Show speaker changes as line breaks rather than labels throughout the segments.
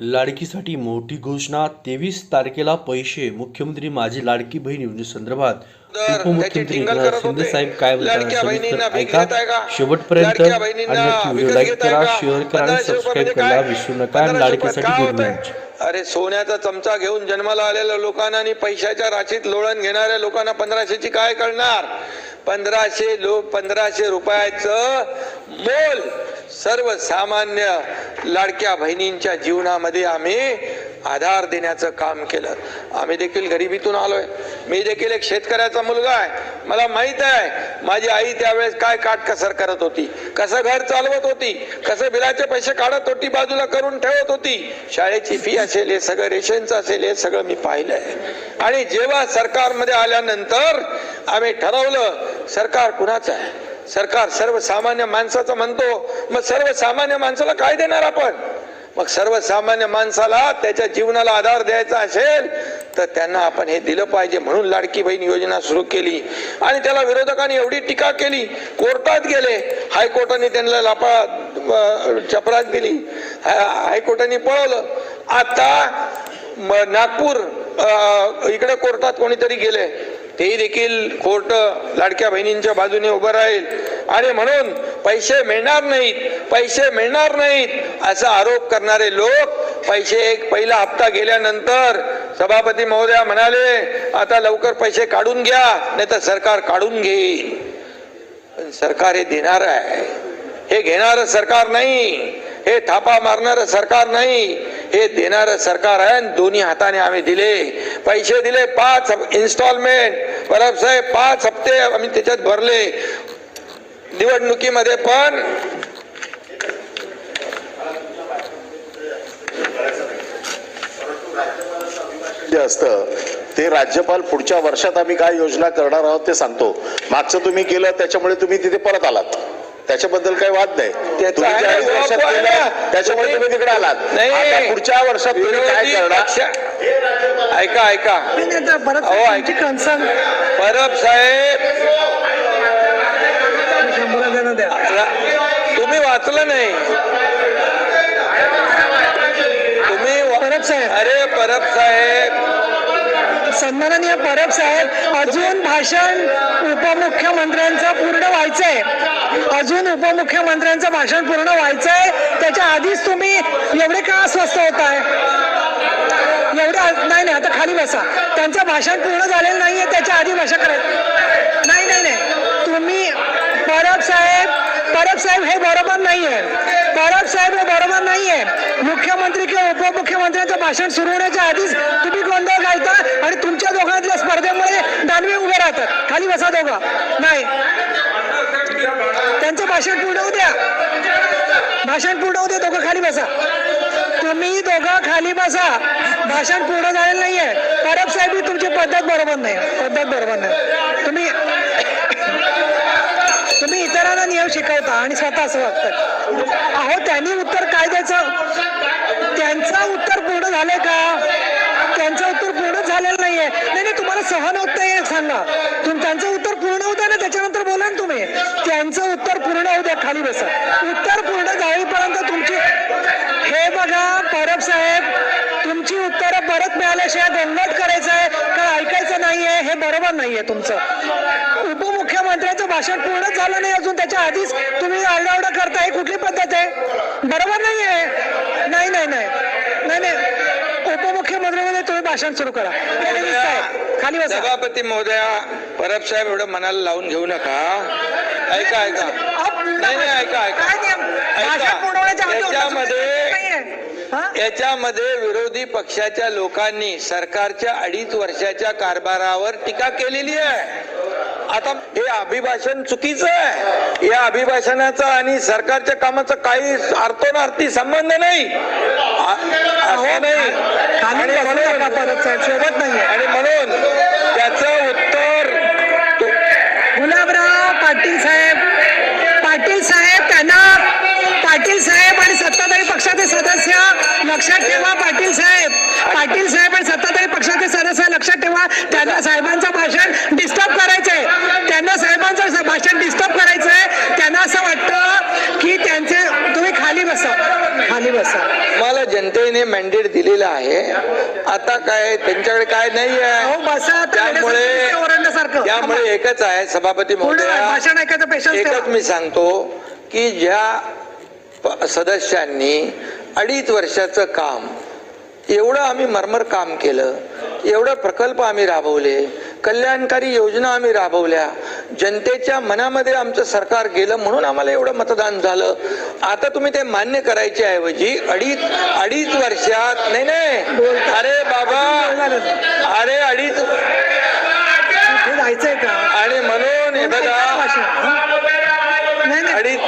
लाडकीसाठी मोठी घोषणा तेवीस तारखेला पैसे मुख्यमंत्री माझी लाडकी बहीण योजनेसंदर्भात उपमुख्यमंत्री एकनाथ शिंदे. साहेब काय
भीक
ऐका? शेवटपर्यंत आणि व्हिडिओ लाईक करा? शेअर करा आणि सबस्क्राईब करायला? विसरू नका लाडकीसाठी गुड? न्यूज
अरे सोन्याचा चमचा घेऊन जन्माला आलेल्या लोकांना आणि पैशाच्या राशीत लोळण घेणाऱ्या लोकांना पंधराशेची काय कळणार पंधराशे लोक पंधराशे रुपयाचं मोल सर्वसामान्य लाडक्या बहिणींच्या जीवनामध्ये आम्ही आधार देण्याचं काम केलं. आम्ही देखील गरिबीतून आलोय. मी देखील एक शेतकऱ्याचा मुलगा आहे. मला माहीत आहे माझी आई त्यावेळेस काय काटकसर करत होती कसं घर चालवत होती कसं बिलाचे पैसे काढत होती बाजूला करून ठेवत होती. शाळेची फी असेल हे सगळं रेशनचं असेल हे सगळं मी पाहिलंय. आणि जेव्हा सरकारमध्ये आल्यानंतर आम्ही ठरवलं सरकार कुणाचं आहे? सरकार सर्वसामान्य माणसाचं म्हणतो मग सर्वसामान्य माणसाला काय देणार आपण? मग सर्वसामान्य माणसाला त्याच्या जीवनाला आधार द्यायचा असेल तर त्यांना आपण हे दिलं पाहिजे म्हणून लाडकी बहीण योजना सुरू केली. आणि त्याला विरोधकांनी एवढी टीका केली कोर्टात गेले हायकोर्टाने त्यांना लापा चपरात दिली. हायकोर्टाने पळवलं. आता नागपूर इकडे कोर्टात कोणीतरी गेले. तेही देखील कोर्ट लाडक्या बहिणींच्या बाजूने उभं राहील. आणि म्हणून पैसे मिळणार नाहीत पैसे मिळणार नाहीत असा आरोप करणारे लोक पैसे एक पहिला हप्ता गेल्यानंतर सभापती महोदया म्हणाले आता लवकर पैसे काढून घ्या नाही तर सरकार काढून घेईल. पण सरकार हे देणार आहे. हे घेणारं सरकार नाही हे थापा मारणारं सरकार नाही हे देणारं सरकार आहे आणि दोन्ही हाताने आम्ही दिले. पैसे दिले पाच इन्स्टॉलमेंट परब साहेब पाच हप्ते आम्ही त्याच्यात भरले. निवडणुकीमध्ये पण
जे असतं ते राज्यपाल पुढच्या वर्षात आम्ही काय योजना करणार आहोत ते सांगतो. मागचं तुम्ही केलं त्याच्यामुळे तुम्ही तिथे परत आलात. त्याच्याबद्दल काही वाद नाही. त्याच्यामुळे तुम्ही तिकडे आलात.
नाही.
पुढच्या वर्षात तुम्ही काय करणार?
ऐका ऐका.
परत
अहो, ऐका. परब साहेब. तुम्ही वाचलं नाही. तुम्ही
परब साहेब.
अरे परब साहेब.
सन्माननीय परब साहेब अजून भाषण उपमुख्यमंत्र्यांचं पूर्ण व्हायचंय. अजून उपमुख्यमंत्र्यांचं भाषण पूर्ण व्हायचंय. त्याच्या आधीच तुम्ही एवढे का अस्वस्थ होताय? नाही नाही आता खाली बसा. त्यांचं भाषण पूर्ण झालेलं नाहीये त्याच्या आधी भाषा करायचं नाही नाही नाही. तुम्ही परब साहेब परब साहेब हे बरोबर नाहीये. परब साहेब हे बरोबर नाहीये. मुख्यमंत्री किंवा उपमुख्यमंत्र्यांचं भाषण सुरू होण्याच्या आधीच तुम्ही गोंधळ घालता आणि तुमच्या दोघांतल्या स्पर्धेमुळे दानवे उभे राहतात. खाली बसा दोघं. नाही. त्यांचं भाषण पूर्ण होऊ द्या. भाषण पूर्ण होऊ द्या दोघं खाली बसा. तुम्ही दोघं खाली बसा. भाषण पूर्ण झालेलं नाहीये. परब साहेब ही तुमची पद्धत बरोबर नाही. पद्धत बरोबर नाही. तुम्ही तुम्ही इतरांना नियम शिकवता आणि स्वतः असं वागतात अहो त्यांनी उत्तर काय द्यायचं त्यांचं उत्तर पूर्ण झालंय का? त्यांचं उत्तर पूर्ण झालेलं नाहीये. नाही नाही तुम्हाला सहन होत नाही हे सांगा. तुम त्यांचं उत्तर पूर्ण होऊ द्या ना त्याच्यानंतर बोला ना तुम्ही. त्यांचं उत्तर पूर्ण होऊ द्या खाली बसा. उत्तर पूर्ण परब साहेब तुमची उत्तरं परत मिळाल्याशिवाय गोंगाट करायचं आहे का ऐकायचं नाहीये हे बरोबर नाहीये तुमचं. उपमुख्यमंत्र्यांचं भाषण पूर्ण झालं नाही अजून त्याच्या आधीच तुम्ही आरडाओरडा करताय कुठली पद्धत आहे? बरोबर नाही आहे नाही नाही नाही. नाही नाही. उपमुख्यमंत्र्यांमध्ये तुम्ही भाषण सुरू करा. खाली
सभापती महोदया परब साहेब एवढं मनाला लावून घेऊ नका. ऐका ऐका. नाही ऐका ऐका. याच्यामध्ये.
हा?
याच्यामध्ये विरोधी पक्षाच्या लोकांनी सरकारच्या अडीच वर्षाच्या कारभारावर टीका केलेली आहे. आता हे अभिभाषण चुकीचं आहे. या अभिभाषणाचा आणि सरकारच्या कामाचा काही अर्थोनार्थी संबंध नाही. असं नाही. आणि म्हणून
लक्षात ठेवा पाटील साहेब. पाटील साहेब आणि सत्ताधारी पक्षाचे सदस्य लक्षात ठेवा. त्यांना साहेबांचं भाषण डिस्टर्ब करायचंय. त्यांना साहेबांचं भाषण डिस्टर्ब करायचंय. त्यांना असं वाटतं की त्यांचे तुम्ही खाली बसा. खाली बसा.
मला जनते जनतेने मॅन्डेट दिलेलं आहे. आता काय त्यांच्याकडे काय नाही
अहो
आहे
बसा
त्यामुळे
ओरडण्यासारखं
त्यामुळे एकच आहे सभापती
पूर्ण
महोदया.
भाषण ऐकायचं पेशन्स
एकच मी सांगतो की ज्या प- सदस्यांनी अडीच वर्षाचं काम. एवढं आम्ही मरमर काम केलं. एवढं प्रकल्प आम्ही राबवले. कल्याणकारी योजना आम्ही राबवल्या. जनतेच्या मनामध्ये आमचं सरकार गेलं म्हणून आम्हाला एवढं मतदान झालं. आता तुम्ही ते मान्य करायच्या ऐवजी अडीच अडीच वर्षात नाही नाही. अरे बाबा. अरे अडीच.
जायचंय का?
आणि म्हणून हे बघा. अडीच.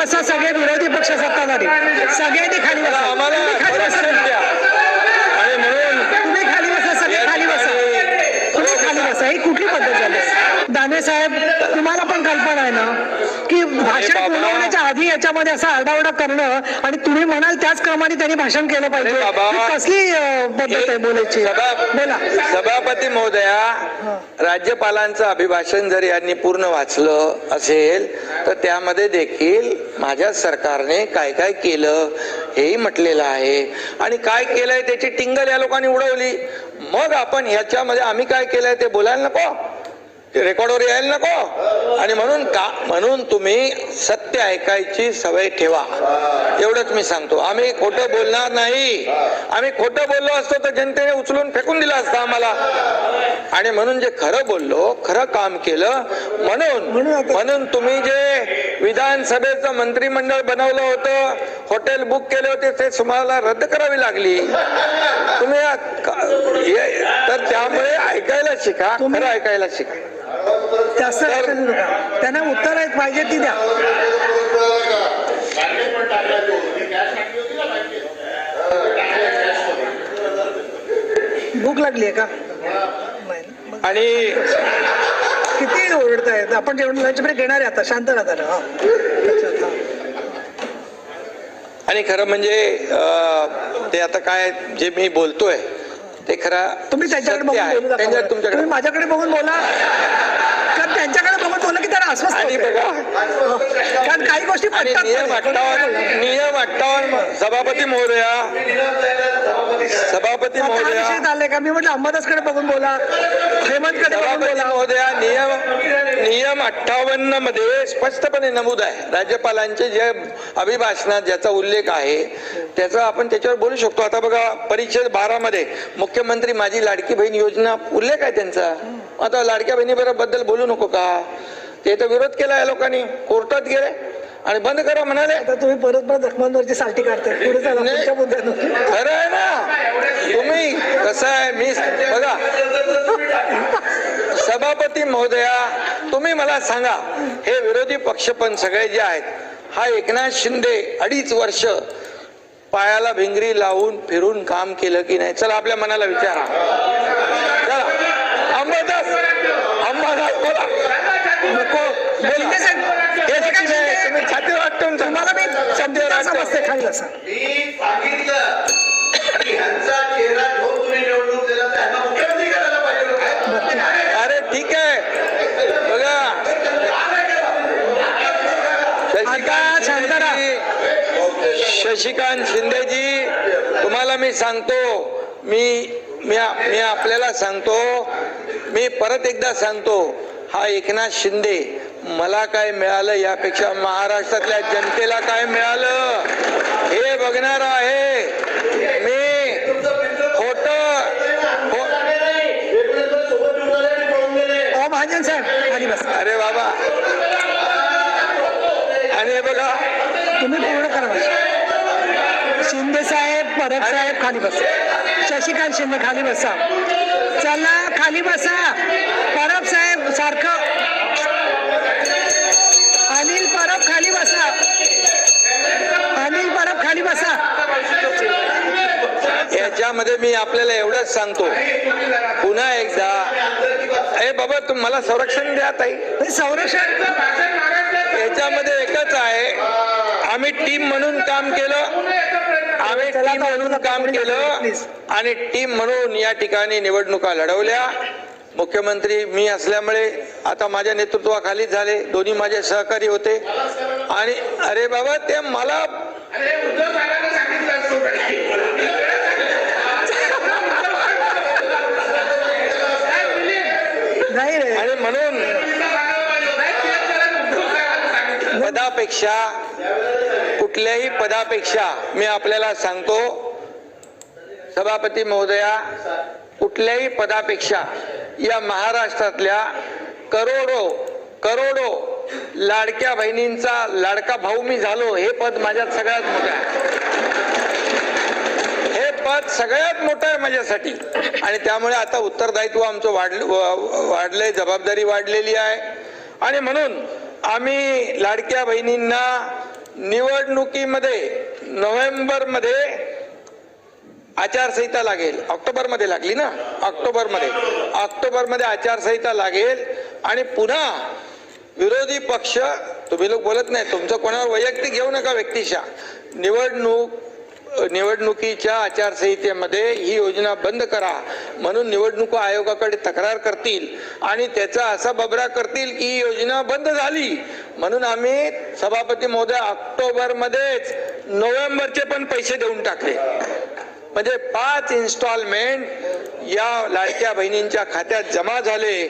बसा सगळे विरोधी पक्ष सत्ताधारी. सगळ्यांनी खाली बसा. खाली बसा. तुम्ही खाली बसा सगळे खाली बसा. तुम्ही खाली बसा. ही कुठली पद्धत झाली? दाने साहेब तुम्हाला पण कल्पना आहे ना की भाषण होण्याच्या आधी याच्यामध्ये असा आरडाओरडा करणं आणि तुम्ही म्हणाल त्याच क्रमाने त्यांनी भाषण केलं पाहिजे. ही कसली पद्धत आहे बोलायची? बोला.
सभापती महोदया राज्यपालांचं अभिभाषण जर यांनी पूर्ण वाचलं असेल तर त्यामध्ये देखील माझ्या सरकारने काय काय केलं हेही म्हटलेलं आहे. आणि काय केलंय त्याची टिंगल या लोकांनी उडवली. मग आपण ह्याच्यामध्ये आम्ही काय केलंय ते बोलायला नको. ते रेकॉर्डवर यायला नको. आणि म्हणून का म्हणून तुम्ही सत्य ऐकायची सवय ठेवा. एवढंच मी सांगतो. आम्ही खोटं बोलणार नाही. आम्ही खोटं बोललो असतो तर जनतेने उचलून फेकून दिलं असतं आम्हाला. आणि म्हणून जे खरं बोललो खरं काम केलं म्हणून
म्हणून
तुम्ही जे विधानसभेचं मंत्रिमंडळ बनवलं होतं हॉटेल बुक केले होते ते तुम्हाला रद्द करावी लागली. तुम्ही तर त्यामुळे ऐकायला शिका खरं ऐकायला शिका.
जास्त नका त्यांना उत्तर आहेत पाहिजे ती द्या. भूक लागली आहे का?
आणि
किती ओरडतायत आपण जेवण लंच ब्रेक घेणार आहे आता. शांत राहता ना.
आणि खरं म्हणजे ते आता काय जे मी बोलतोय ते खरं
तुम्ही त्यांच्याकडे बघून. बोलू नका.
तुमच्याकडे
तुम्ही माझ्याकडे बघून बोला
आणि. बघा
कारण काही गोष्टी पटतात
नियम
नाही.
अठ्ठावन्न नियम अठ्ठावन्न सभापती महोदया. सभापती महोदया.
झालाय का? मी म्हटलं अंबादासकडे बघून बोला. हेमंतकडे
सभापती महोदया नियम नियम अठ्ठावन्नमध्ये स्पष्टपणे नमूद आहे. राज्यपालांचे जे अभिभाषणात ज्याचा उल्लेख आहे त्याचा आपण त्याच्यावर बोलू शकतो. आता बघा परिच्छेद बारा मध्ये मुख्यमंत्री माझी लाडकी बहीण योजना उल्लेख आहे त्यांचा. आता लाडक्या बहिणी बद्दल बोलू नको का? ते तर विरोध केला या लोकांनी. कोर्टात गेले आणि बंद करा म्हणाले.
आता तुम्ही परत परत जखमांवरची साल्टी काढताय. पुढे चला
नाही.
पुढच्या मुद्द्यानं.
खरं आहे ना. तुम्ही कसं आहे मी बघा. सभापती महोदया तुम्ही मला सांगा हे विरोधी पक्ष पण सगळे जे आहेत हा एकनाथ शिंदे अडीच वर्ष पायाला भिंगरी लावून फिरून काम केलं की नाही? चला आपल्या मनाला विचारा. चला. अंबादास अंबादास बोला. तुम्ही
तुम्हाला मी समजते खाली
सांगितलं. काय?
अरे ठीक आहे. बघा. शशिकांत शिंदेजी तुम्हाला मी सांगतो. मी मी मी आपल्याला सांगतो. मी परत एकदा सांगतो हा एकनाथ शिंदे मला काय मिळालं यापेक्षा महाराष्ट्रातल्या जनतेला काय मिळालं? हे बघणार आहे. मी खोट
महाजन साहेब खाली बसा.
अरे बाबा. आणि बघा.
तुम्ही पूर्ण करा. शिंदे साहेब परब साहेब खाली बसा. शशिकांत शिंदे खाली बसा. चला खाली बसा. परब साहेब सारखं. अनिल परब खाली बसा. परब खाली बसा.
याच्यामध्ये मी आपल्याला एवढंच सांगतो. पुन्हा एकदा अरे बाबा तुम मला संरक्षण द्या ताई.
संरक्षण.
याच्यामध्ये एकच आहे आम्ही टीम म्हणून काम केलं. आम्ही टीम म्हणून काम केलं. आणि टीम म्हणून या ठिकाणी निवडणुका लढवल्या. मुख्यमंत्री मी असल्यामुळे आता माझ्या नेतृत्वाखालीच झाले. दोन्ही माझे सहकारी होते. आणि अरे बाबा ते मला
नाही?
आणि म्हणून पदापेक्षा कुठल्याही पदापेक्षा मी आपल्याला सांगतो सभापती महोदया कुठल्याही पदापेक्षा या महाराष्ट्रातल्या करोडो करोडो लाडक्या बहिणींचा लाडका भाऊ मी झालो हे पद माझ्यात सगळ्यात मोठं आहे. हे पद सगळ्यात मोठं आहे माझ्यासाठी. आणि त्यामुळे आता उत्तरदायित्व आमचं वाढलं वाढलंय जबाबदारी वाढलेली आहे. आणि म्हणून आम्ही लाडक्या बहिणींना निवडणुकीमध्ये नोव्हेंबरमध्ये आचारसंहिता लागेल. ऑक्टोबरमध्ये लागली ना? ऑक्टोबरमध्ये. ऑक्टोबरमध्ये आचारसंहिता लागेल. आणि पुन्हा विरोधी पक्ष तुम्ही लोक बोलत नाही तुमचं कोणावर वैयक्तिक घेऊ नका व्यक्तिशा निवडणूक निवडणुकीच्या आचारसंहितेमध्ये ही योजना बंद करा. म्हणून निवडणूक आयोगाकडे तक्रार करतील आणि त्याचा असा बबरा करतील की ही योजना बंद झाली. म्हणून आम्ही सभापती महोदय ऑक्टोबरमध्येच नोव्हेंबरचे पण पैसे देऊन टाकले. म्हणजे पाच इन्स्टॉलमेंट या लाडक्या बहिणींच्या खात्यात जमा झाले.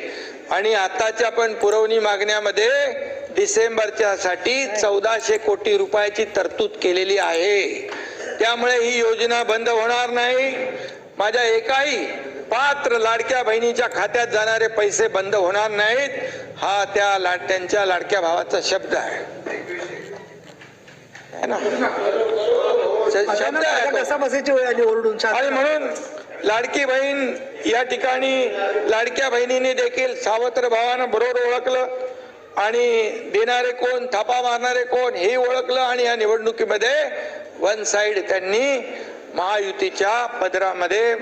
आणि आताच्या पण पुरवणी मागण्यामध्ये डिसेंबरच्या साठी चौदाशे कोटी रुपयाची तरतूद केलेली आहे. त्यामुळे ही योजना बंद होणार नाही. माझ्या एकाही पात्र लाडक्या बहिणीच्या खात्यात जाणारे पैसे बंद होणार नाहीत. हा त्या लाड त्यांच्या लाडक्या भावाचा शब्द आहे. है ना? शब्द आहे आणि. म्हणून लाडकी बहीण या ठिकाणी लाडक्या बहिणीने देखील सावत्र भावानं बरोबर ओळखलं आणि देणारे कोण थापा मारणारे कोण हे ओळखलं आणि या निवडणुकीमध्ये वन साइड त्यांनी महायुतीच्या पदरामध्ये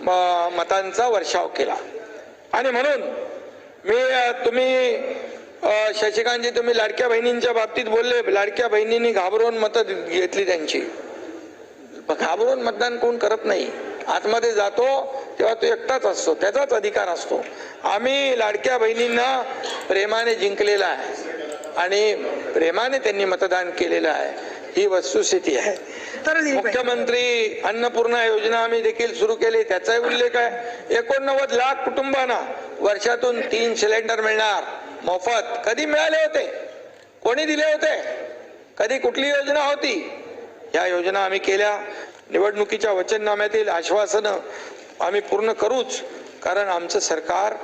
म- मतांचा वर्षाव केला. आणि म्हणून मी तुम्ही शशिकांतजी तुम्ही लाडक्या बहिणींच्या बाबतीत बोलले लाडक्या बहिणींनी घाबरून मतं घेतली त्यांची. घाबरून मतदान कोण करत नाही. आतमध्ये जातो तेव्हा तो एकटाच असतो त्याचाच अधिकार असतो. आम्ही लाडक्या बहिणींना प्रेमाने जिंकलेला आहे आणि प्रेमाने त्यांनी मतदान केलेलं आहे. ही वस्तुस्थिती आहे.
तर.
मुख्यमंत्री अन्नपूर्णा योजना आम्ही देखील सुरू केली. त्याचाही उल्लेख आहे. एकोणनव्वद लाख कुटुंबांना वर्षातून तीन सिलेंडर मिळणार. मोफत. कधी मिळाले होते? कोणी दिले होते? कधी कुठली योजना होती? या योजना आम्ही केल्या. निवडणुकीच्या वचननाम्यातील आश्वासनं आम्ही पूर्ण करूच कारण आमचं सरकार